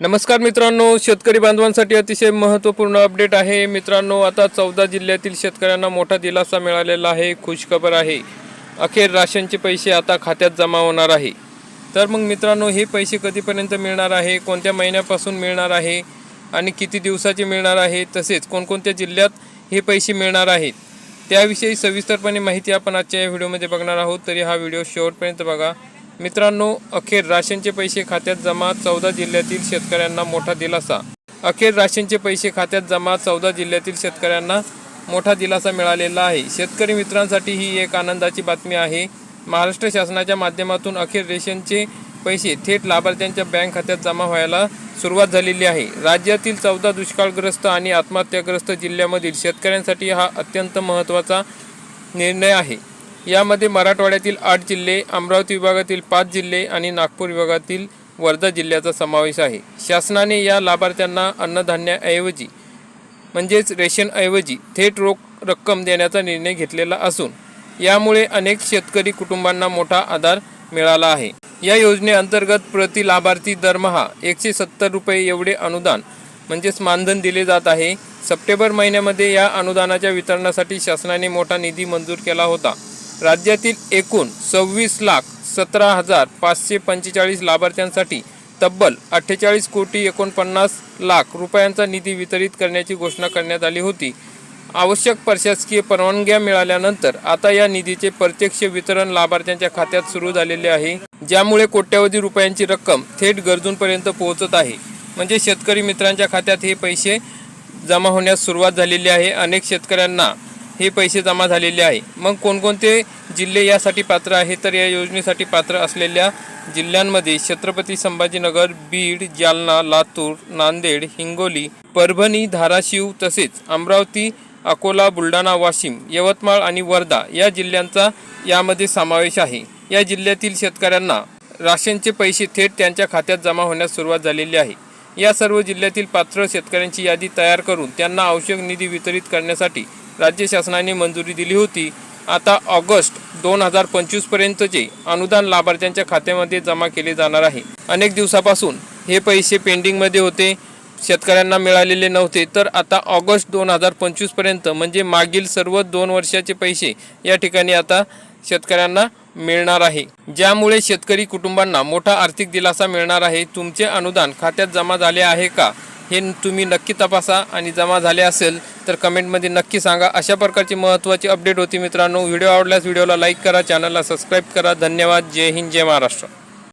नमस्कार मित्रांनो शेतकरी बांधवांसाठी अतिशय महत्त्वपूर्ण अपडेट आहे. मित्रांनो आता चौदा जिल्ह्यातील शेतकऱ्यांना मोठा दिलासा मिळालेला आहे खुशखबर आहे. अखेर राशनचे पैसे आता खात्यात जमा होणार आहे. तर मग मित्रांनो हे पैसे कधीपर्यंत मिळणार आहे? कोणत्या महिन्यापासून मिळणार आहे? आणि किती दिवसाचे मिळणार आहे? तसेच कोणकोणत्या जिल्ह्यात हे पैसे मिळणार आहेत? त्याविषयी सविस्तरपणे माहिती आपण आजच्या या व्हिडिओमध्ये बघणार आहोत. तरी हा व्हिडिओ शेवटपर्यंत बघा. मित्रांनो अखेर राशनचे पैसे खात्यात जमा चौदा जिल्ह्यातील शेतकऱ्यांना मोठा दिलासा. अखेर राशनचे पैसे खात्यात जमा चौदा जिल्ह्यातील शेतकऱ्यांना मोठा दिलासा मिळालेला आहे. शेतकरी मित्रांसाठी ही एक आनंदाची बातमी आहे. महाराष्ट्र शासनाच्या माध्यमातून अखेर रेशनचे पैसे थेट लाभार्थ्यांच्या बँक खात्यात जमा व्हायला सुरुवात झालेली आहे. राज्यातील चौदा दुष्काळग्रस्त आणि आत्महत्याग्रस्त जिल्ह्यामधील शेतकऱ्यांसाठी हा अत्यंत महत्त्वाचा निर्णय आहे. यामध्ये मराठवाड्यातील आठ जिल्हे अमरावती विभागातील पाच जिल्हे आणि नागपूर विभागातील वर्धा जिल्ह्याचा समावेश आहे. शासनाने या लाभार्थ्यांना अन्नधान्याऐवजी म्हणजेच रेशनऐवजी थेट रोख रक्कम देण्याचा निर्णय घेतलेला असून यामुळे अनेक शेतकरी कुटुंबांना मोठा आधार मिळाला आहे. या योजनेअंतर्गत प्रति लाभार्थी दरमहा एकशे सत्तर रुपये एवढे अनुदान म्हणजेच मानधन दिले जात आहे. सप्टेंबर महिन्यामध्ये या अनुदानाच्या वितरणासाठी शासनाने मोठा निधी मंजूर केला होता. राज्यातील एकूण सव्वीस लाख सतरा हजार पाचशे पंचेचाळीस लाभार्थ्यांसाठी तब्बल अठ्ठेचाळीस कोटी एकोणपन्नास लाख रुपयांचा निधी वितरित करण्याची घोषणा करण्यात आली होती. आवश्यक प्रशासकीय परवानग्या मिळाल्यानंतर आता या निधीचे प्रत्यक्ष वितरण लाभार्थ्यांच्या खात्यात सुरू झालेले आहे ज्यामुळे कोट्यावधी रुपयांची रक्कम थेट गरजूंपर्यंत पोहोचत आहे. म्हणजे शेतकरी मित्रांच्या खात्यात हे पैसे जमा होण्यास सुरुवात झालेली आहे. अनेक शेतकऱ्यांना हे पैसे जमा झालेले आहे. मग कोणकोणते जिल्हे यासाठी पात्र आहे? तर या योजनेसाठी पात्र असलेल्या जिल्ह्यांमध्ये छत्रपती संभाजीनगर बीड जालना लातूर नांदेड हिंगोली परभणी धाराशिव तसेच अमरावती अकोला बुलढाणा वाशिम यवतमाळ आणि वर्धा या जिल्ह्यांचा यामध्ये समावेश आहे. या जिल्ह्यातील शेतकऱ्यांना राशनचे पैसे थेट त्यांच्या खात्यात जमा होण्यास सुरुवात झालेली आहे. या सर्व जिल्ह्यातील पात्र शेतकऱ्यांची यादी तयार करून त्यांना आवश्यक निधी वितरित करण्यासाठी राज्य शासनाने मंजुरी दिली होती. आता ऑगस्ट दोन हजार पंचवीसपर्यंतचे अनुदान लाभार्थ्यांच्या खात्यामध्ये जमा केले जाणार आहे. अनेक दिवसापासून हे पैसे पेंडिंगमध्ये होते. शेतकऱ्यांना मिळालेले नव्हते. तर आता ऑगस्ट दोन हजार पंचवीसपर्यंत म्हणजे मागील सर्व दोन वर्षाचे पैसे या ठिकाणी आता शेतकऱ्यांना मिळणार आहे. ज्यामुळे शेतकरी कुटुंबांना मोठा आर्थिक दिलासा मिळणार आहे. तुमचे अनुदान खात्यात जमा झाले आहे का हे तुम्ही नक्की तपासा आणि जमा झाले असेल तर कमेंटमध्ये नक्की सांगा. अशा प्रकारची महत्त्वाची अपडेट होती मित्रांनो. व्हिडिओ आवडल्यास व्हिडिओला लाईक करा चॅनलला सबस्क्राईब करा. धन्यवाद. जय हिंद जय महाराष्ट्र.